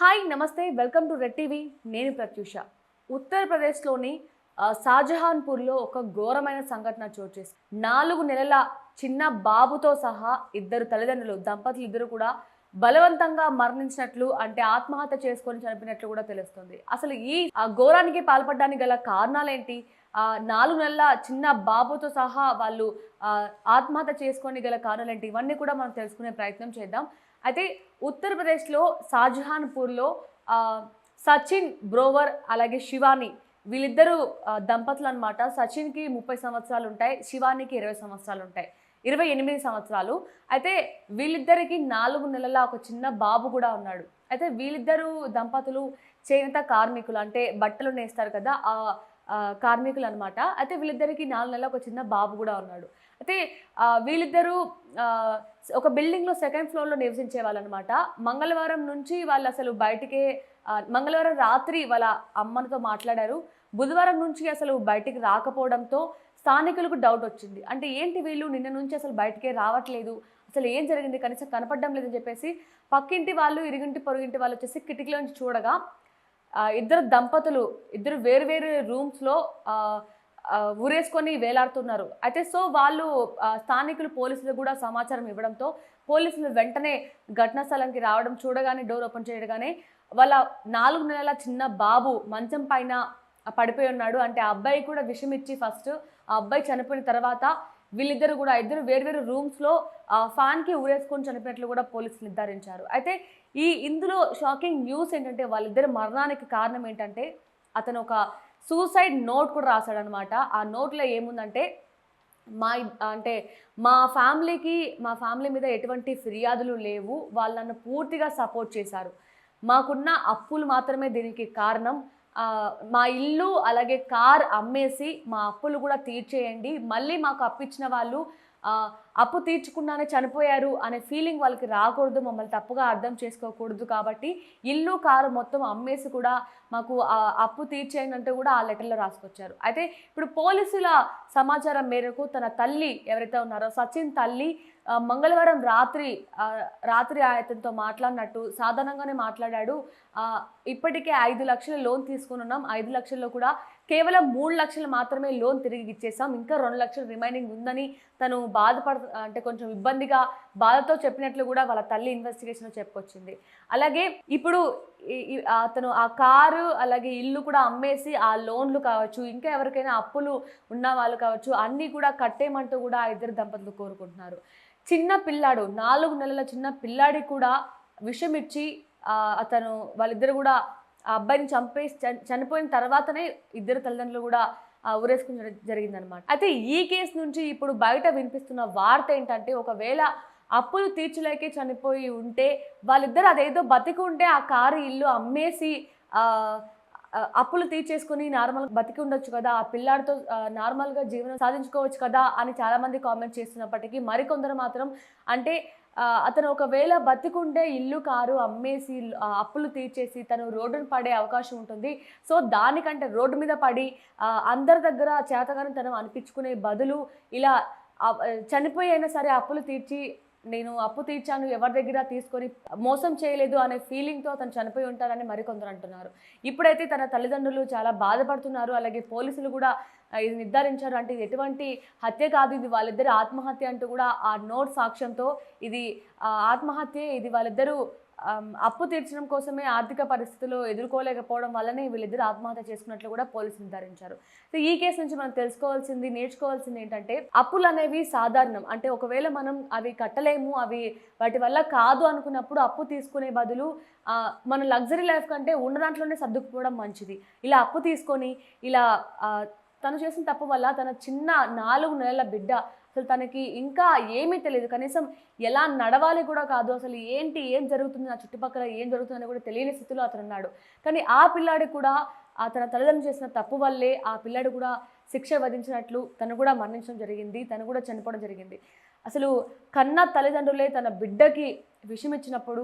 Hi నమస్తే welcome to red TV. నేను ప్రత్యూష. ఉత్తరప్రదేశ్లోని షాజహాన్పూర్లో ఒక ఘోరమైన సంఘటన చోటు చేసి నాలుగు నెలల చిన్న బాబుతో సహా ఇద్దరు తల్లిదండ్రులు దంపతులు ఇద్దరు కూడా బలవంతంగా మరణించినట్లు అంటే ఆత్మహత్య చేసుకొని చనిపోయినట్లు కూడా తెలుస్తుంది. అసలు ఈ ఆ, ఘోరానికి పాల్పడడానికి గల కారణాలేంటి? ఆ, నాలుగు నెలల చిన్న బాబుతో సహా వాళ్ళు ఆత్మహత్య చేసుకొని గల కారణాలేంటి? ఇవన్నీ కూడా మనం తెలుసుకునే ప్రయత్నం చేద్దాం. అయితే ఉత్తరప్రదేశ్లో షాజహాన్పూర్లో సచిన్ బ్రోవర్ అలాగే శివాని వీళ్ళిద్దరూ దంపతులు అనమాట సచిన్కి ముప్పై సంవత్సరాలు ఉంటాయి శివానికి ఇరవై సంవత్సరాలు ఉంటాయి ఇరవై ఎనిమిది సంవత్సరాలు. అయితే వీళ్ళిద్దరికి నాలుగు నెలల ఒక చిన్న బాబు కూడా ఉన్నాడు. అయితే వీళ్ళిద్దరు దంపతులు చేనేత కార్మికులు అంటే బట్టలు నేస్తారు కదా ఆ కార్మికులు అనమాట అయితే వీళ్ళిద్దరికి నాలుగు నెలల ఒక చిన్న బాబు కూడా ఉన్నాడు. అయితే వీళ్ళిద్దరూ ఒక బిల్డింగ్లో సెకండ్ ఫ్లోర్లో నివసించే వాళ్ళు అనమాట మంగళవారం నుంచి వాళ్ళు అసలు బయటికే మంగళవారం రాత్రి వాళ్ళ అమ్మతో మాట్లాడారు. బుధవారం నుంచి అసలు బయటికి రాకపోవడంతో స్థానికులకు డౌట్ వచ్చింది. అంటే ఏంటి వీళ్ళు నిన్న నుంచి అసలు బయటకే రావట్లేదు? అసలు ఏం జరిగింది? కనీసం కనపడడం లేదని చెప్పేసి పక్కింటి వాళ్ళు ఇరుగింటి పొరుగింటి వాళ్ళు వచ్చేసి కిటికీలో నుంచి చూడగా ఇద్దరు దంపతులు ఇద్దరు వేరు వేరు రూమ్స్లో ఊరేసుకొని వేలాడుతున్నారు. అయితే సో వాళ్ళు స్థానికులు పోలీసులు కూడా సమాచారం ఇవ్వడంతో పోలీసులు వెంటనే ఘటనా స్థలానికి రావడం చూడగానే డోర్ ఓపెన్ చేయగానే వాళ్ళ నాలుగు నెలల చిన్న బాబు మంచం పైన పడిపోయి ఉన్నాడు. అంటే ఆ అబ్బాయి కూడా విషమిచ్చి ఇచ్చి ఫస్ట్ ఆ అబ్బాయి చనిపోయిన తర్వాత వీళ్ళిద్దరు కూడా ఇద్దరు వేర్వేరు రూమ్స్లో ఆ ఫ్యాన్కి ఊరేసుకొని చనిపోయినట్లు కూడా పోలీసులు నిర్ధారించారు. అయితే ఈ ఇందులో షాకింగ్ న్యూస్ ఏంటంటే వాళ్ళిద్దరి మరణానికి కారణం ఏంటంటే అతను ఒక సూసైడ్ నోట్ కూడా రాశాడనమాట ఆ నోట్లో ఏముందంటే మా అంటే మా ఫ్యామిలీకి మా ఫ్యామిలీ మీద ఎటువంటి ఫిర్యాదులు లేవు. వాళ్ళు నన్ను పూర్తిగా సపోర్ట్ చేశారు. మాకున్న అప్పులు మాత్రమే దీనికి కారణం. మా ఇల్లు అలాగే కార్ అమ్మేసి మా అప్పులు కూడా తీర్చేయండి. మళ్ళీ మాకు అప్పించిన వాళ్ళు అప్పు తీర్చుకున్నానే చనిపోయారు అనే ఫీలింగ్ వాళ్ళకి రాకూడదు మమ్మల్ని తప్పుగా అర్థం చేసుకోకూడదు కాబట్టి ఇల్లు కారు మొత్తం అమ్మేసి కూడా మాకు అప్పు తీర్చేయండి అంటూ కూడా ఆ లెటర్లో రాసుకొచ్చారు. అయితే ఇప్పుడు పోలీసుల సమాచారం మేరకు తన తల్లి ఎవరైతే ఉన్నారో సచిన్ తల్లి మంగళవారం రాత్రి రాత్రి అతనితో మాట్లాడినట్టు సాధారణంగానే మాట్లాడాడు. ఇప్పటికే ఐదు లక్షల లోన్ తీసుకుని ఉన్నాం. ఐదు లక్షల్లో కూడా కేవలం మూడు లక్షలు మాత్రమే లోన్ తిరిగి ఇచ్చేసాం. ఇంకా రెండు లక్షలు రిమైనింగ్ ఉందని తను బాధపడుతుంది Uh, అంటే కొంచెం ఇబ్బందిగా బాధతో చెప్పినట్లు కూడా వాళ్ళ తల్లి ఇన్వెస్టిగేషన్లో చెప్పుకొచ్చింది అలాగే ఇప్పుడు అతను ఆ కారు అలాగే ఇల్లు కూడా అమ్మేసి ఆ లోన్లు కావచ్చు ఇంకా ఎవరికైనా అప్పులు ఉన్న వాళ్ళు కావచ్చు అన్నీ కూడా కట్టేయమంటూ కూడా ఆ ఇద్దరు దంపతులు కోరుకుంటున్నారు. చిన్న పిల్లాడు నాలుగు నెలల చిన్న పిల్లాడికి కూడా విషం ఇచ్చి అతను వాళ్ళిద్దరు కూడా ఆ అబ్బాయిని చంపేసి చని- చనిపోయిన తర్వాతనే ఇద్దరు తల్లిదండ్రులు కూడా ఊరేసుకుని జరి- జరిగిందనమాట అయితే ఈ కేసు నుంచి ఇప్పుడు బయట వినిపిస్తున్న వార్త ఏంటంటే ఒకవేళ అప్పులు తీర్చలేకే చనిపోయి ఉంటే వాళ్ళిద్దరు అదేదో బతికి ఉంటే ఆ కారు ఇల్లు అమ్మేసి అప్పులు తీర్చేసుకుని నార్మల్ బతికి ఉండొచ్చు కదా ఆ పిల్లాడితో నార్మల్గా జీవనం సాధించుకోవచ్చు కదా అని చాలామంది కామెంట్ చేస్తున్నప్పటికీ మరికొందరు మాత్రం అంటే అతను ఒకవేళ బతికుండే ఇల్లు కారు అమ్మేసి అప్పులు తీర్చేసి తను రోడ్డును పడే అవకాశం ఉంటుంది. సో దానికంటే రోడ్డు మీద పడి అందరి దగ్గర చేతగాని తను అనిపించుకునే బదులు ఇలా చనిపోయి అయినా సరే అప్పులు తీర్చి నేను అప్పు తీర్చాను ఎవరి దగ్గర తీసుకొని మోసం చేయలేదు అనే ఫీలింగ్తో అతను చనిపోయి ఉంటారని మరికొందరు అంటున్నారు. ఇప్పుడైతే తన తల్లిదండ్రులు చాలా బాధపడుతున్నారు. అలాగే పోలీసులు కూడా ఇది నిర్ధారించారు. అంటే ఇది ఎటువంటి హత్య కాదు. ఇది వాళ్ళిద్దరు ఆత్మహత్య అంటూ కూడా ఆ నోట్ సాక్ష్యంతో ఇది ఆ, ఆత్మహత్య. ఇది వాళ్ళిద్దరూ అప్పు తీర్చడం కోసమే ఆర్థిక పరిస్థితులు ఎదుర్కోలేకపోవడం వల్లనే వీళ్ళిద్దరు ఆత్మహత్య చేసుకున్నట్లు కూడా పోలీసులు నిర్ధారించారు. సో ఈ కేసు నుంచి మనం తెలుసుకోవాల్సింది నేర్చుకోవాల్సింది ఏంటంటే అప్పులు అనేవి సాధారణం. అంటే ఒకవేళ మనం అవి కట్టలేము అవి వాటి వల్ల కాదు అనుకున్నప్పుడు అప్పు తీసుకునే బదులు మన లగ్జరీ లైఫ్ కంటే ఉన్న దాంట్లోనే సర్దుకుపోవడం మంచిది. ఇలా అప్పు తీసుకొని ఇలా తను చేసిన తప్పు వల్ల తన చిన్న నాలుగు నెలల బిడ్డ అసలు తనకి ఇంకా ఏమీ తెలియదు. కనీసం ఎలా నడవాలి కూడా కాదు. అసలు ఏంటి ఏం జరుగుతుంది నా చుట్టుపక్కల ఏం జరుగుతుందని కూడా తెలియని స్థితిలో అతను ఉన్నాడు. కానీ ఆ పిల్లాడి కూడా ఆ తన తల్లిదండ్రులు చేసిన తప్పు వల్లే ఆ పిల్లాడు కూడా శిక్ష వధించినట్లు తను కూడా మరణించడం జరిగింది. తను కూడా చనిపోవడం జరిగింది. అసలు కన్న తల్లిదండ్రులే తన బిడ్డకి విషమిచ్చినప్పుడు